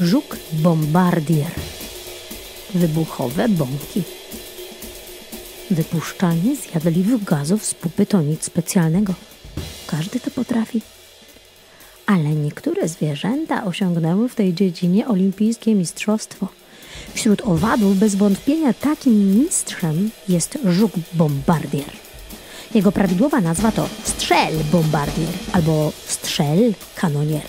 Żuk bombardier. Wybuchowe bąki. Wypuszczanie zjadliwych gazów z pupy to nic specjalnego. Każdy to potrafi. Ale niektóre zwierzęta osiągnęły w tej dziedzinie olimpijskie mistrzostwo. Wśród owadów bez wątpienia takim mistrzem jest żuk bombardier. Jego prawidłowa nazwa to strzel bombardier albo strzel kanonier,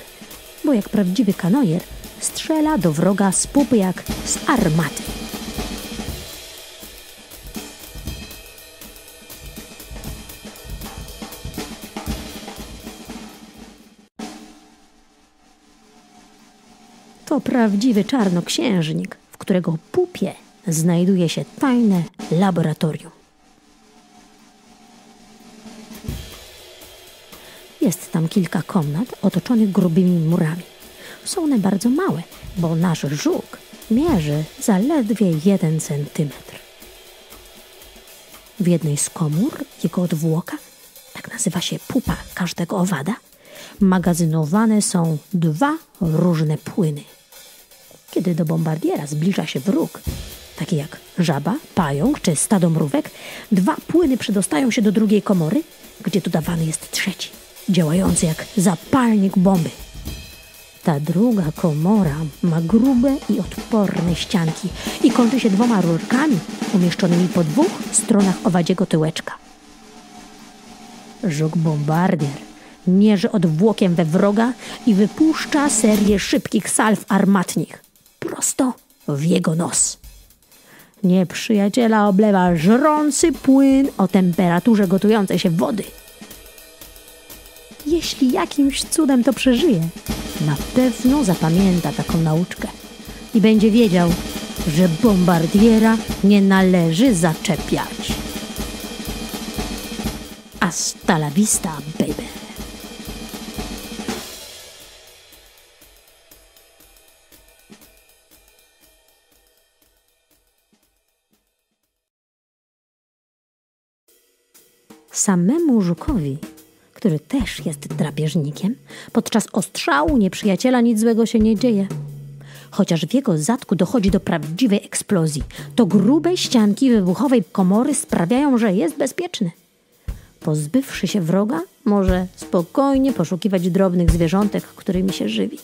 bo jak prawdziwy kanonier strzela do wroga z pupy jak z armaty. To prawdziwy czarnoksiężnik, w którego pupie znajduje się tajne laboratorium. Jest tam kilka komnat otoczonych grubymi murami. Są one bardzo małe, bo nasz żuk mierzy zaledwie jeden centymetr. W jednej z komór jego odwłoka, tak nazywa się pupa każdego owada, magazynowane są dwa różne płyny. Kiedy do bombardiera zbliża się wróg, taki jak żaba, pająk czy stado mrówek, dwa płyny przedostają się do drugiej komory, gdzie dodawany jest trzeci, działający jak zapalnik bomby. Ta druga komora ma grube i odporne ścianki i kończy się dwoma rurkami umieszczonymi po dwóch stronach owadziego tyłeczka. Żuk bombardier mierzy odwłokiem we wroga i wypuszcza serię szybkich salw armatnich prosto w jego nos. Nieprzyjaciela oblewa żrący płyn o temperaturze gotującej się wody. Jeśli jakimś cudem to przeżyje, na pewno zapamięta taką nauczkę i będzie wiedział, że bombardiera nie należy zaczepiać. Hasta la vista, baby. Samemu żukowi, który też jest drapieżnikiem, podczas ostrzału nieprzyjaciela nic złego się nie dzieje. Chociaż w jego zadku dochodzi do prawdziwej eksplozji, to grube ścianki wybuchowej komory sprawiają, że jest bezpieczny. Pozbywszy się wroga, może spokojnie poszukiwać drobnych zwierzątek, którymi się żywi.